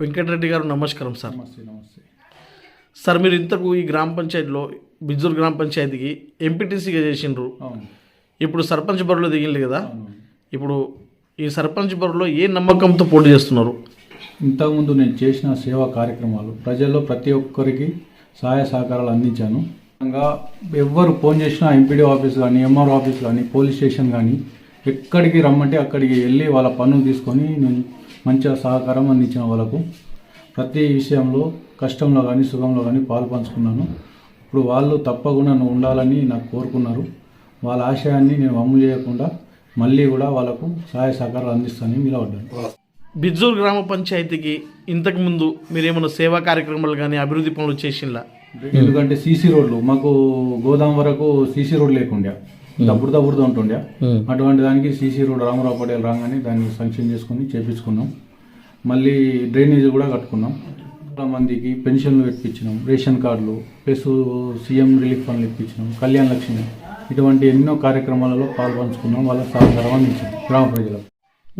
వెంకటరెడ్డి గారు నమస్కారం సార్. నమస్తే నమస్తే. సార్ మీరు ఇంతకు ఈ గ్రామ పంచాయతీలో బిజ్జూర్ గ్రామ పంచాయతీకి ఎంపీటీసీగా చేసిండ్రు. అవును. ఇప్పుడు సర్పంచ్ బరిలో దిగింది కదా. ఇప్పుడు ఈ సర్పంచ్ బరిలో ఏ నమ్మకంతో పోటీ చేస్తున్నారు? ఇంతకుముందు నేను చేసిన సేవా కార్యక్రమాలు ప్రజల్లో ప్రతి ఒక్కరికి సహాయ సహకారాలు అందించాను. ఇంకా ఎవ్వరు ఫోన్ చేసినా ఎంపీడీ ఆఫీస్ కానీ ఎంఆర్ఓ ఆఫీస్ కానీ పోలీస్ స్టేషన్ కానీ ఎక్కడికి రమ్మంటే అక్కడికి వెళ్ళి వాళ్ళ పన్నులు తీసుకొని నేను మంచిగా సహకారం అందించిన వాళ్ళకు ప్రతి విషయంలో కష్టంలో కానీ సుఖంలో కానీ పాలు పంచుకున్నాను. ఇప్పుడు వాళ్ళు తప్పకుండా నువ్వు ఉండాలని నాకు కోరుకున్నారు. వాళ్ళ ఆశయాన్ని నేను వమ్ము చేయకుండా మళ్ళీ కూడా వాళ్ళకు సహాయ సహకారాలు అందిస్తానని నిలబడ్డాను. బిజ్జూర్ గ్రామ పంచాయతీకి ఇంతకు ముందు మీరు ఏమైనా సేవా కార్యక్రమాలు కానీ అభివృద్ధి పనులు చేసింలా ఎందుకంటే సీసీ రోడ్లు మాకు గోదాం వరకు సీసీ రోడ్ లేకుండే. దప్పుడు దప్పుడుతో ఉంటుండే. అటువంటి దానికి సీసీ రోడ్ రామరావు పటేల్ రాగానే దాన్ని సంక్షన్ చేసుకుని చేపించుకున్నాం. మళ్ళీ డ్రైనేజ్ కూడా కట్టుకున్నాం. చాలా మందికి పెన్షన్లు ఇప్పించినాం. రేషన్ కార్డులు ప్లస్ సీఎం రిలీఫ్ ఫండ్లు ఇప్పించినాం. కళ్యాణ లక్ష్మి ఇటువంటి ఎన్నో కార్యక్రమాలలో పాల్పంచుకున్నాం. వాళ్ళ సహకారం అందించాం గ్రామ ప్రజలకు.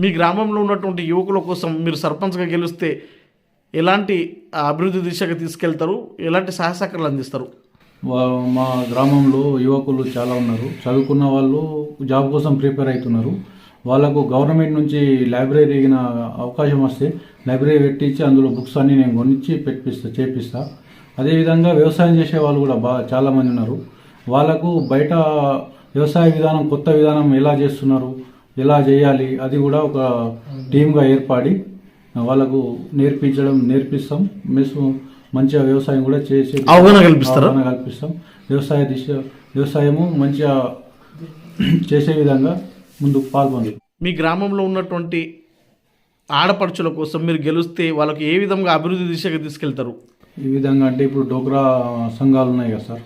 మీ గ్రామంలో ఉన్నటువంటి యువకుల కోసం మీరు సర్పంచ్గా గెలిస్తే ఎలాంటి అభివృద్ధి దిశగా తీసుకెళ్తారు? ఎలాంటి సహాయ సహకారాలు అందిస్తారు? మా గ్రామంలో యువకులు చాలా ఉన్నారు. చదువుకున్న వాళ్ళు జాబ్ కోసం ప్రిపేర్ అవుతున్నారు. వాళ్ళకు గవర్నమెంట్ నుంచి లైబ్రరీ అయిన అవకాశం వస్తే లైబ్రరీ పెట్టించి అందులో బుక్స్ అన్ని నేను కొనిచ్చి పెట్టిస్తా చేపిస్తా. అదేవిధంగా వ్యవసాయం చేసే వాళ్ళు కూడా బాగా చాలామంది ఉన్నారు. వాళ్ళకు బయట వ్యవసాయ విధానం కొత్త విధానం ఎలా చేస్తున్నారు ఎలా చేయాలి అది కూడా ఒక టీమ్గా ఏర్పడి వాళ్ళకు నేర్పించడం నేర్పిస్తాం. మెస్ మంచిగా వ్యవసాయం కూడా చేసి అవగాహన కల్పిస్తారా? అవగాహన కల్పిస్తాం. వ్యవసాయ దిశ వ్యవసాయము మంచిగా చేసే విధంగా ముందుకు పాల్గొంది మీ గ్రామంలో ఉన్నటువంటి ఆడపడుచుల కోసం మీరు గెలిస్తే వాళ్ళకి ఏ విధంగా అభివృద్ధి దిశగా తీసుకెళ్తారు? ఈ విధంగా అంటే ఇప్పుడు డోక్రా సంఘాలు ఉన్నాయి కదా సార్.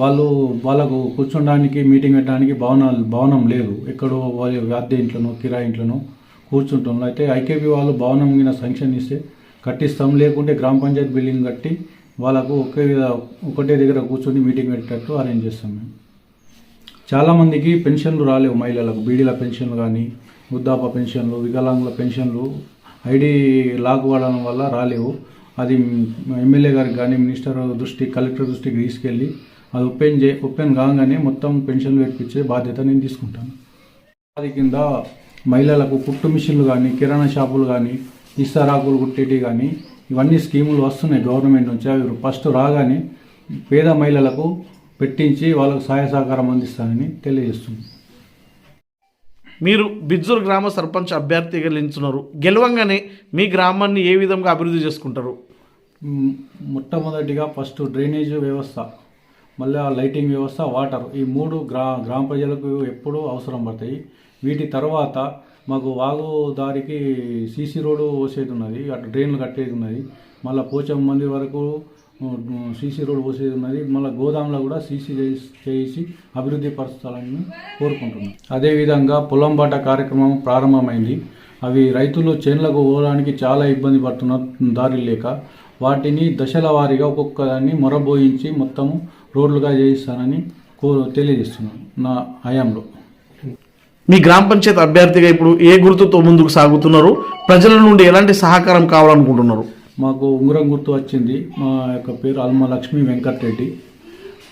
వాళ్ళు వాళ్ళకు కూర్చోడానికి మీటింగ్ పెట్టడానికి భవనాలు భవనం లేదు. ఎక్కడో వాళ్ళ అద్దె ఇంట్లోనో కిరాయి ఇంట్లోనో కూర్చుంటున్నారు. అయితే ఐకేపీ వాళ్ళు భవనం మీద శాంక్షన్ ఇస్తే కట్టిస్తాం లేకుంటే గ్రామ పంచాయతీ బిల్డింగ్ కట్టి వాళ్ళకు ఒకే విధ- ఒకటే దగ్గర కూర్చొని మీటింగ్ పెట్టేటట్టు అరేంజ్ చేస్తాం మేము. చాలామందికి పెన్షన్లు రాలేవు మహిళలకు. బీడీల పెన్షన్లు కానీ వృద్ధాప పెన్షన్లు వికలాంగుల పెన్షన్లు ఐడి లాక్ వాడడం వల్ల రాలేవు. అది ఎమ్మెల్యే గారికి కానీ మినిస్టర్ దృష్టి కలెక్టర్ దృష్టికి తీసుకెళ్ళి అది ఓపెన్ చే ఓపెన్ కాగానే మొత్తం పెన్షన్లు పెట్టించే బాధ్యత నేను తీసుకుంటాను. అది కింద మహిళలకు కుట్టు మిషన్లు కానీ కిరాణా షాపులు కానీ ఇస్తారాకులు కుట్టేటి కానీ ఇవన్నీ స్కీములు వస్తున్నాయి గవర్నమెంట్ నుంచి. అవి ఫస్ట్ రాగానే పేద మహిళలకు పెట్టించి వాళ్ళకు సహాయ సహకారం అందిస్తానని తెలియజేస్తుంది. మీరు బిజ్జూర్ గ్రామ సర్పంచ్ అభ్యర్థిగా నిలుచున్నారు గెలవంగానే మీ గ్రామాన్ని ఏ విధంగా అభివృద్ధి చేసుకుంటారు? మొట్టమొదటిగా ఫస్ట్ డ్రైనేజ్ వ్యవస్థ మళ్ళీ లైటింగ్ వ్యవస్థ వాటర్ ఈ మూడు గ్రా గ్రామ ప్రజలకు ఎప్పుడూ అవసరం పడతాయి. వీటి తర్వాత మాకు వాగు దారికి సీసీ రోడ్డు పోసేది ఉన్నది అటు డ్రైన్లు కట్టేది ఉన్నది మళ్ళీ పోచం మంది వరకు సీసీ రోడ్డు పోసేది ఉన్నది మళ్ళీ గోదాంలో కూడా సీసీ చేసి అభివృద్ధి పరుస్తాలని కోరుకుంటున్నాం. అదేవిధంగా పొలం బాట కార్యక్రమం ప్రారంభమైంది. అవి రైతులు చేన్లకు పోవడానికి చాలా ఇబ్బంది పడుతున్న దారి లేక వాటిని దశల వారీగా ఒక్కొక్క దాన్ని మొరబోయించి మొత్తము రోడ్లుగా చేయిస్తానని కో తెలియజేస్తున్నాను నా హయాంలో. మీ గ్రామ పంచాయతీ అభ్యర్థిగా ఇప్పుడు ఏ గుర్తుతో ముందుకు సాగుతున్నారు? ప్రజల నుండి ఎలాంటి సహకారం కావాలనుకుంటున్నారు? మాకు ఉంగరం గుర్తు వచ్చింది. మా యొక్క పేరు అల్మ లక్ష్మీ వెంకటరెడ్డి.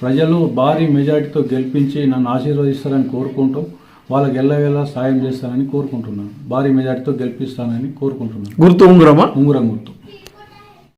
ప్రజలు భారీ మెజార్టీతో గెలిపించి నన్ను ఆశీర్వదిస్తారని కోరుకుంటూ వాళ్ళకి ఎల్లవేళ సాయం చేస్తానని కోరుకుంటున్నాను. భారీ మెజార్టీతో గెలిపిస్తానని కోరుకుంటున్నాను. గుర్తు ఉంగురమా? ఉంగరం గుర్తు.